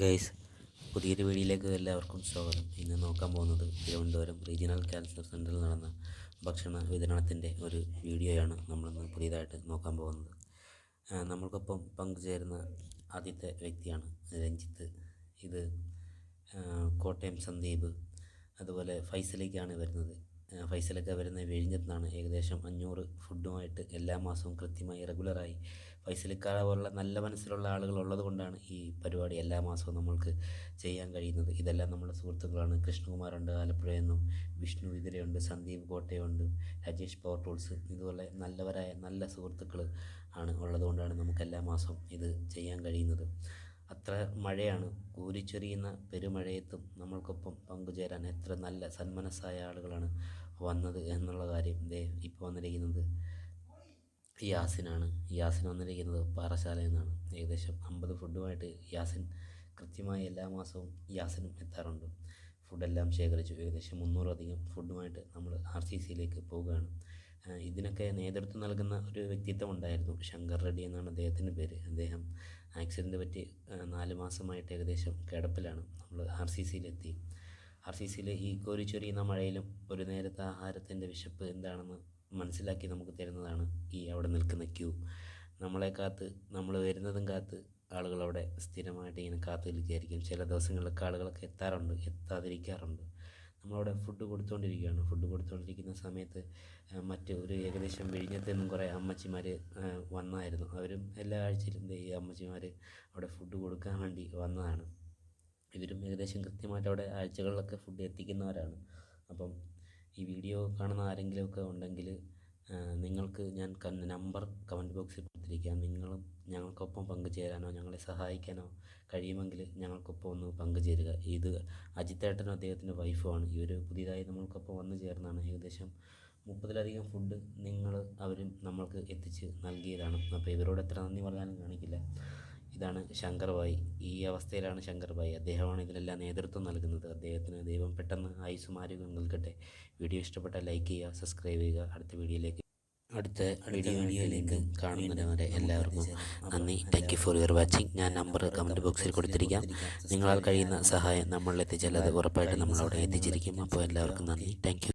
Guys പുതിയൊരു വീഡിയോയിലേക്ക് എല്ലാവർക്കും സ്വാഗതം. ഇന്ന് നോക്കാൻ പോകുന്നത് തിരുവനന്തപുരം റീജിയണൽ ക്യാൻസർ സെന്ററിൽ നടന്ന ഭക്ഷണ വിതരണത്തിന്റെ ഒരു വീഡിയോയാണ് നമ്മളിന്ന് പുതിയതായിട്ട് നോക്കാൻ പോകുന്നത്. നമ്മൾക്കൊപ്പം പങ്കുചേരുന്ന ആദ്യത്തെ വ്യക്തിയാണ് രഞ്ജിത്ത്. ഇത് കോട്ടയം സന്ദീപ്. അതുപോലെ ഫൈസലേക്കാണ് വരുന്നത്. ഫൈസലൊക്കെ വരുന്നത് വിഴിഞ്ഞത്താണ് ഏകദേശം അഞ്ഞൂറ് ഫുഡുമായിട്ട് എല്ലാ മാസവും കൃത്യമായി റെഗുലറായി ഫൈസലിക്കാര പോലുള്ള നല്ല മനസ്സിലുള്ള ആളുകൾ ഉള്ളത് കൊണ്ടാണ് ഈ പരിപാടി എല്ലാ മാസവും നമ്മൾക്ക് ചെയ്യാൻ കഴിയുന്നത്. ഇതെല്ലാം നമ്മുടെ സുഹൃത്തുക്കളാണ്. കൃഷ്ണകുമാറുണ്ട് ആലപ്പുഴയെന്നും വിഷ്ണു ഇതിരയുണ്ട് സന്ദീപ് കോട്ടയുണ്ട് രാജേഷ് പവർ ടൂൾസ് ഇതുപോലെ നല്ലവരായ നല്ല സുഹൃത്തുക്കൾ ആണ് ഉള്ളതുകൊണ്ടാണ് നമുക്ക് എല്ലാ മാസവും ഇത് ചെയ്യാൻ കഴിയുന്നത്. അത്ര മഴയാണ്. കൂരിച്ചൊരിയുന്ന പെരുമഴയത്തും നമ്മൾക്കൊപ്പം പങ്കുചേരാൻ എത്ര നല്ല സന്മനസ്സായ ആളുകളാണ് വന്നത് എന്നുള്ള കാര്യം ദേ ഇപ്പോൾ വന്നിരിക്കുന്നത് യാസിനാണ്. യാസിൻ വന്നിരിക്കുന്നത് പാറശാലയിൽ നിന്നാണ്. ഏകദേശം അമ്പത് ഫുഡുമായിട്ട് യാസിൻ കൃത്യമായി എല്ലാ മാസവും യാസിനും എത്താറുണ്ട്. ഫുഡെല്ലാം ശേഖരിച്ചു. ഏകദേശം മുന്നൂറധികം ഫുഡുമായിട്ട് നമ്മൾ ആർ സി സിയിലേക്ക് പോവുകയാണ്. ഇതിനൊക്കെ നേതൃത്വം നൽകുന്ന ഒരു വ്യക്തിത്വം ഉണ്ടായിരുന്നു. ശങ്കർ റെഡ്ഡി എന്നാണ് അദ്ദേഹത്തിന്റെ പേര്. അദ്ദേഹം ആക്സിഡന്റ് പറ്റി നാല് മാസമായിട്ട് ഏകദേശം കിടപ്പിലാണ് നമ്മൾ ആർ സി സിയിലെത്തി. ആർ സി സിയിൽ ഈ കോരിച്ചൊരിയുന്ന മഴയിലും ഒരു നേരത്തെ ആഹാരത്തിന്റെ വിശപ്പ് എന്താണെന്ന് മനസ്സിലാക്കി നമുക്ക് തരുന്നതാണ് ഈ അവിടെ നിൽക്കുന്ന ക്യൂ. നമ്മളെ കാത്ത് നമ്മൾ വരുന്നതും കാത്ത് ആളുകൾ അവിടെ സ്ഥിരമായിട്ട് ഇങ്ങനെ കാത്തു നിൽക്കുകയായിരിക്കും. ചില ദിവസങ്ങളിലൊക്കെ ആളുകളൊക്കെ എത്താറുണ്ട് എത്താതിരിക്കാറുണ്ട്. നമ്മളവിടെ ഫുഡ് കൊടുത്തുകൊണ്ടിരിക്കുകയാണ് ഫുഡ് കൊടുത്തുകൊണ്ടിരിക്കുന്ന സമയത്ത് മറ്റ് ഒരു ഏകദേശം വിഴിഞ്ഞത്ത് നിന്നും കുറേ അമ്മച്ചിമാർ വന്നായിരുന്നു. അവരും എല്ലാ ആഴ്ചയിലും ഈ അമ്മച്ചിമാർ അവിടെ ഫുഡ് കൊടുക്കാൻ വേണ്ടി വന്നതാണ്. ഇവരും ഏകദേശം കൃത്യമായിട്ട് അവിടെ ആഴ്ചകളിലൊക്കെ ഫുഡ് എത്തിക്കുന്നവരാണ്. അപ്പം ഈ വീഡിയോ കാണുന്ന ആരെങ്കിലുമൊക്കെ ഉണ്ടെങ്കിൽ നിങ്ങൾക്ക് ഞാൻ നമ്പർ കമന്റ് ബോക്സിൽ കൊടുത്തിരിക്കാം. നിങ്ങളും ഞങ്ങൾക്കൊപ്പം പങ്കുചേരാനോ ഞങ്ങളെ സഹായിക്കാനോ കഴിയുമെങ്കിൽ ഞങ്ങൾക്കൊപ്പം ഒന്ന് പങ്കുചേരുക. ഇത് അജിത്തേട്ടനും അദ്ദേഹത്തിന്റെ വൈഫുമാണ്. ഇവർ പുതിയതായി നമ്മൾക്കൊപ്പം വന്നു ചേർന്നാണ്. ഏകദേശം മുപ്പതിലധികം ഫുഡ് നിങ്ങൾ അവരും നമ്മൾക്ക് എത്തിച്ച് നൽകിയതാണ്. അപ്പോൾ ഇവരോട് എത്ര നന്ദി പറഞ്ഞാലും കാണിക്കില്ല. ഇതാണ് ശങ്കർ ഭായ് ഈ അവസ്ഥയിലാണ് ശങ്കർ ഭായ് അദ്ദേഹമാണ് ഇതിനെല്ലാം നേതൃത്വം നൽകുന്നത്. അദ്ദേഹത്തിന് ദൈവം പെട്ടെന്ന് ആയുസ്സും ആരോഗ്യം നൽകട്ടെ. വീഡിയോ ഇഷ്ടപ്പെട്ടാൽ ലൈക്ക് ചെയ്യുക സബ്സ്ക്രൈബ് ചെയ്യുക. അടുത്ത വീഡിയോയിലേക്ക് അടുത്ത വീഡിയോയിലേക്ക് കാണുന്നവരെ എല്ലാവർക്കും നന്ദി. Thank you for your watching ഞാൻ നമ്പർ കമന്റ് ബോക്സിൽ കൊടുത്തിരിക്കാം. നിങ്ങളാൽ കഴിയുന്ന സഹായം നമ്മളിൽ എത്തിച്ചാൽ അത് ഉറപ്പായിട്ടും നമ്മളവിടെ എത്തിച്ചിരിക്കും. അപ്പോൾ എല്ലാവർക്കും നന്ദി. Thank U